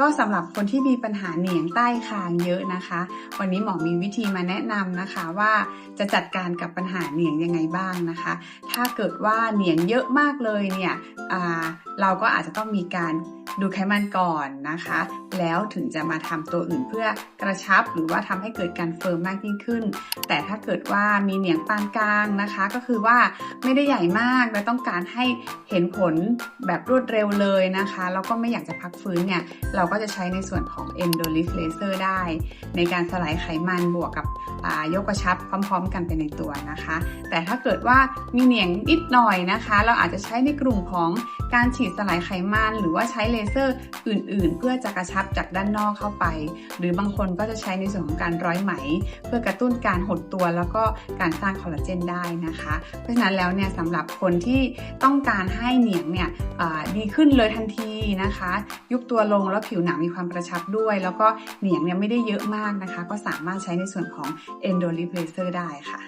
ก็สำหรับคนที่มีปัญหาเหนียงใต้คางเยอะนะคะ วันนี้หมอมีวิธีมาแนะนำนะคะว่าจะจัดการกับปัญหาเหนียงยังไงบ้างนะคะ ถ้าเกิดว่าเหนียงเยอะมากเลยเนี่ย เราก็อาจจะต้องมีการดูไขมันก่อนนะคะ แล้วถึงจะมาทำตัวอื่นเพื่อกระชับหรือว่าทำให้เกิดการเฟิร์มมากยิ่งขึ้น แต่ถ้าเกิดว่ามีเหนียงปานกลางนะคะ ก็คือว่าไม่ได้ใหญ่มากและต้องการให้เห็นผลแบบรวดเร็วเลยนะคะแล้วก็ไม่อยากจะพักฟื้นเนี่ยเราก็จะใช้ในส่วนของ Endolift Laser ได้ ในการสลายไขมันบวกกับยกกระชับพร้อม ๆ กันไปในตัวนะคะ แต่ถ้าเกิดว่ามีเหนียงนิดหน่อยนะคะ เราอาจจะใช้ในกลุ่มของ การฉีดสลายไขมัน หรือว่าใช้เลเซอร์อื่น ๆ เพื่อจะกระชับจากด้านนอกเข้าไป หรือบางคนก็จะใช้ในส่วนของการร้อยไหม เพื่อกระตุ้นการหดตัวแล้วก็การสร้างคอลลาเจนได้นะคะ เพราะฉะนั้นแล้วเนี่ยสำหรับคนที่ต้องการให้เหนียงเนี่ยดีขึ้นเลยทันทีนะคะ ยุบตัวลงแล้วผิวหนังมีความกระชับด้วย แล้วก็เหนียงเนี่ยไม่ได้เยอะมากนะคะ ก็สามารถใช้ในส่วนของ Endo Laser ได้ค่ะ